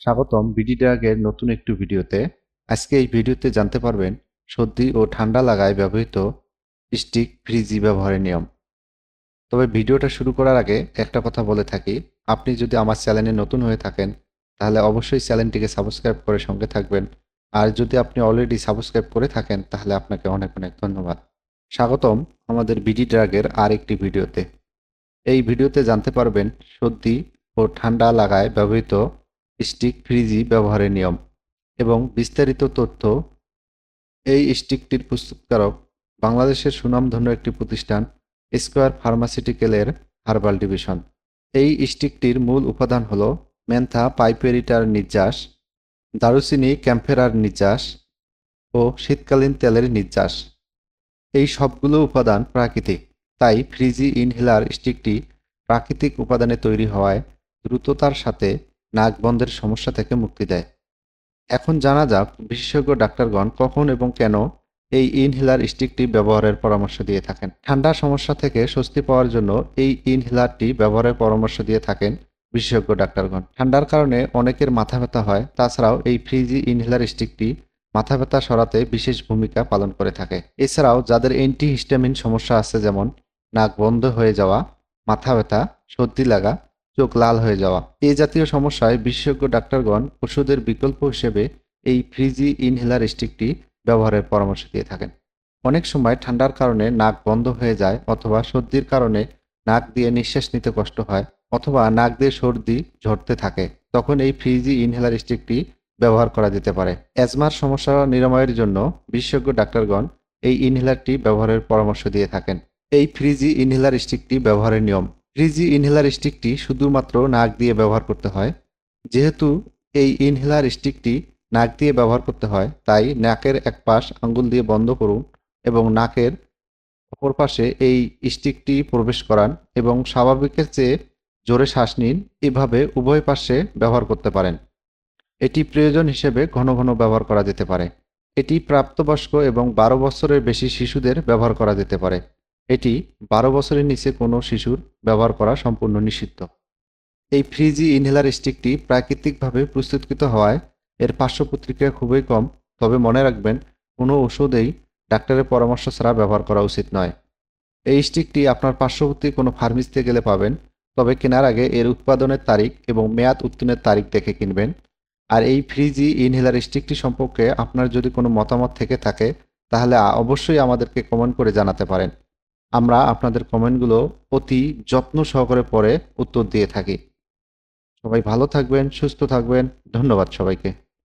স্বাগতম বিডি ড্রাগের নতুন একটি ভিডিওতে। আজকে এই ভিডিওতে জানতে পারবেন, সর্দি ও ঠান্ডা লাগায় ব্যবহৃত স্টিক ফ্রিজি ব্যবহারের নিয়ম। তবে ভিডিওটা শুরু করার আগে একটা কথা বলে থাকি, আপনি যদি আমার চ্যানেলে নতুন হয়ে থাকেন, তাহলে অবশ্যই চ্যানেলটিকে সাবস্ক্রাইব করে সঙ্গে থাকবেন। আর যদি আপনি অলরেডি সাবস্ক্রাইব করে থাকেন, তাহলে আপনাকে অনেক অনেক ধন্যবাদ। স্বাগতম আমাদের বিডি ড্রাগের আর একটি ভিডিওতে। এই ভিডিওতে জানতে পারবেন, সর্দি ও ঠান্ডা লাগায় ব্যবহৃত স্টিক ফ্রিজি ব্যবহারের নিয়ম এবং বিস্তারিত তথ্য এই স্টিকটির প্রস্তুতকারক বাংলাদেশের সুনামধন্য একটি প্রতিষ্ঠান স্কোয়ার ফার্মাসিউটিক্যালের হার্বাল ডিভিশন। এই স্টিকটির মূল উপাদান হল মেন্থা পাইপেরিটার নির্যাস, দারুচিনি ক্যাম্ফেরার নির্যাস ও শীতকালীন তেলের নির্যাস। এই সবগুলো উপাদান প্রাকৃতিক, তাই ফ্রিজি ইনহেলার স্টিকটি প্রাকৃতিক উপাদানে তৈরি হওয়ায় দ্রুততার সাথে নাক বন্ধের সমস্যা থেকে মুক্তি দেয়। এখন জানা যাক বিশেষজ্ঞ ডাক্তারগণ কখন এবং কেন এই ইনহেলার স্টিকটি ব্যবহারের পরামর্শ দিয়ে থাকেন। ঠান্ডার সমস্যা থেকে স্বস্তি পাওয়ার জন্য এই ইনহেলারটি ব্যবহারের পরামর্শ দিয়ে থাকেন বিশেষজ্ঞ ডাক্তারগণ। ঠান্ডার কারণে অনেকের মাথা ব্যথা হয়, তাছাড়াও এই ফ্রিজি ইনহেলার স্টিকটি মাথা ব্যথা সরাতে বিশেষ ভূমিকা পালন করে থাকে। এছাড়াও যাদের অ্যান্টি হিস্টামিন সমস্যা আছে যেমন নাক বন্ধ হয়ে যাওয়া, মাথা ব্যথা, সর্দি লাগা চোখ লাল হয়ে যাওয়া। এই জাতীয় সমস্যায় বিশেষজ্ঞ ডাক্তারগণ ওষুধের বিকল্প হিসেবে এই ফ্রিজি ইনহেলার স্টিকটি ব্যবহারের পরামর্শ দিয়ে থাকেন। অনেক সময় ঠান্ডার কারণে নাক বন্ধ হয়ে যায় অথবা সর্দির কারণে নাক দিয়ে নিঃশ্বাস নিতে কষ্ট হয় অথবা নাক দিয়ে সর্দি ঝরতে থাকে। তখন এই ফ্রিজি ইনহেলার স্টিকটি ব্যবহার করা যেতে পারে। অ্যাজমার সমস্যা নিরাময়ের জন্য বিশেষজ্ঞ ডাক্তারগণ এই ইনহেলারটি ব্যবহারের পরামর্শ দিয়ে থাকেন। এই ফ্রিজি ইনহেলার স্টিকটি ব্যবহারের নিয়ম ফ্রিজি ইনহেলার স্টিকটি শুধুমাত্র নাক দিয়ে ব্যবহার করতে হয়। যেহেতু এই ইনহেলার স্টিকটি নাক দিয়ে ব্যবহার করতে হয়, তাই নাকের এক পাশ আঙ্গুল দিয়ে বন্ধ করুন এবং নাকের অপর পাশে এই স্টিকটি প্রবেশ করান এবং স্বাভাবিকের চেয়ে জোরে শ্বাস নিন। এভাবে উভয় পাশে ব্যবহার করতে পারেন। এটি প্রয়োজন হিসেবে ঘন ঘন ব্যবহার করা যেতে পারে। এটি প্রাপ্তবয়স্ক এবং বারো বছরের বেশি শিশুদের ব্যবহার করা যেতে পারে। এটি বারো বছরের নিচে কোনো শিশুর ব্যবহার করা সম্পূর্ণ নিষিদ্ধ। এই ফ্রিজি ইনহেলার স্টিকটি প্রাকৃতিকভাবে প্রস্তুতকৃত হওয়ায় এর পার্শ্ব প্রতিক্রিয়া খুবই কম, তবে মনে রাখবেন, কোনো ওষুধেই ডাক্তারের পরামর্শ ছাড়া ব্যবহার করা উচিত নয়। এই স্টিকটি আপনার পার্শ্ববর্তী কোনো ফার্মেসিতে গেলে পাবেন, তবে কেনার আগে এর উৎপাদনের তারিখ এবং মেয়াদ উত্তীর্ণের তারিখ দেখে কিনবেন। আর এই ফ্রিজি ইনহেলার স্টিকটি সম্পর্কে আপনার যদি কোনো মতামত থেকে থাকে, তাহলে অবশ্যই আমাদেরকে কমেন্ট করে জানাতে পারেন। আমরা আপনাদের কমেন্টগুলো অতি যত্ন সহকারে পরে উত্তর দিয়ে থাকি। সবাই ভালো থাকবেন, সুস্থ থাকবেন। ধন্যবাদ সবাইকে।